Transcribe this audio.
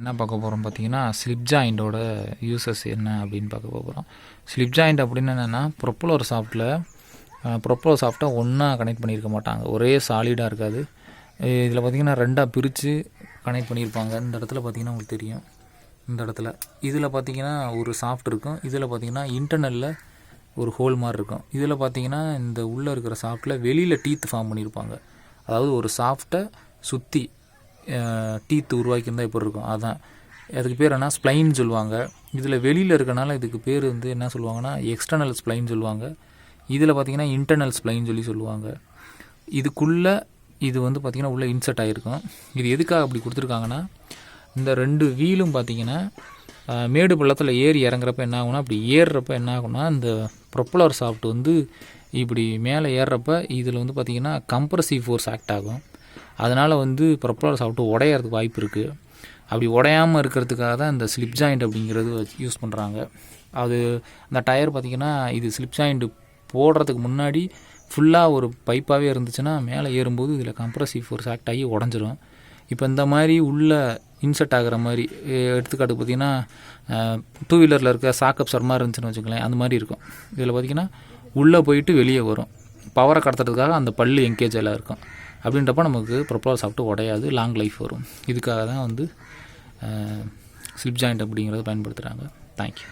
என்ன பார்க்க போகிறோம் பார்த்தீங்கன்னா ஸ்லிப் ஜாயிண்டோட யூசஸ் என்ன அப்படின்னு பார்க்க போகிறோம் ஸ்லிப் ஜாயிண்ட் அப்படின்னு என்னென்னா ப்ரொப்பலர் சாஃப்ட்டில் ப்ரொப்பலர் சாஃப்ட்டை ஒன்றா கனெக்ட் பண்ணியிருக்க மாட்டாங்க. ஒரே சாலிடாக இருக்காது. இதில் பார்த்தீங்கன்னா ரெண்டாக பிரித்து கனெக்ட் பண்ணியிருப்பாங்க இந்த இடத்துல பார்த்தீங்கன்னா உங்களுக்கு தெரியும். இந்த இடத்துல. இதில் பார்த்தீங்கன்னா ஒரு சாஃப்ட் இருக்கும். இதில் பார்த்தீங்கன்னா இன்டர்னலில் ஒரு ஹோல் மாதிரி இருக்கும். இதில் பார்த்தீங்கன்னா இந்த உள்ளே இருக்கிற சாஃப்ட்டில் வெளியில் டீத் ஃபார்ம் பண்ணியிருப்பாங்க அதாவது ஒரு சாஃப்ட்டை சுற்றி டீத் உருவாக்கியிருந்தால் எப்படி இருக்கும். அதான். அதுக்கு பேர் என்ன? ஸ்ப்ளைன் சொல்லுவாங்க. இதில் வெளியில் இருக்கனால இதுக்கு பேர் வந்து என்ன சொல்லுவாங்கன்னா? எக்ஸ்டர்னல் ஸ்ப்ளைன் சொல்லுவாங்க. இதில் பார்த்தீங்கன்னா இன்டர்னல் ஸ்ப்ளைன் சொல்லி சொல்லுவாங்க. இதுக்குள்ளே இது வந்து பார்த்திங்கன்னா உள்ளே இன்சர்ட் ஆகிருக்கும் இது எதுக்காக அப்படி கொடுத்துருக்காங்கன்னா இந்த ரெண்டு வீலும் பார்த்திங்கன்னா மேடு பள்ளத்தில் ஏறி இறங்குறப்ப என்ன ஆகுனா அப்படி ஏறுறப்ப என்ன ஆகும்னா இந்த ப்ரொப்பலர் சாஃப்ட் வந்து இப்படி மேலே ஏறுறப்ப இதில் வந்து பார்த்திங்கன்னா கம்ப்ரசிவ் ஃபோர்ஸ் ஆக்ட் ஆகும். அதனால் வந்து ப்ரொப்பலர் சாப்பிட்டு உடையறதுக்கு வாய்ப்பு இருக்குது அப்படி உடையாமல் இருக்கிறதுக்காக தான் இந்த ஸ்லிப் ஜாயிண்ட் அப்படிங்கிறது யூஸ் பண்ணுறாங்க அது அந்த டயர் பார்த்திங்கன்னா இது ஸ்லிப் ஜாயிண்ட் போடுறதுக்கு முன்னாடி ஃபுல்லாக ஒரு பைப்பாகவே இருந்துச்சுன்னா மேலே ஏறும்போது இதில் கம்ப்ரசிவ் ஃபோர்ஸ் ஆக்ட் ஆகி உடஞ்சிரும். இப்போ இந்த மாதிரி உள்ள இன்செர்ட் ஆகிற மாதிரி எடுத்துக்காட்டு பார்த்தீங்கன்னா டூ வீலரில் இருக்க சாக்கப் சர்மா இருந்துச்சுன்னு வச்சுக்கலேன் அந்த மாதிரி இருக்கும். இதில் பார்த்தீங்கன்னா உள்ளே போயிட்டு வெளியே வரும். பவரை கடத்துறதுக்காக அந்த பல்லு எங்கேஜ் எல்லாம் இருக்கும். அப்படின்றப்ப நமக்கு ப்ரொப்பலர் சாப்பிட்டு உடையாது லாங் லைஃப் வரும். இதுக்காக தான் வந்து ஸ்லிப் ஜாயிண்ட் அப்படிங்கிறத பயன்படுத்துகிறாங்க தேங்க்யூ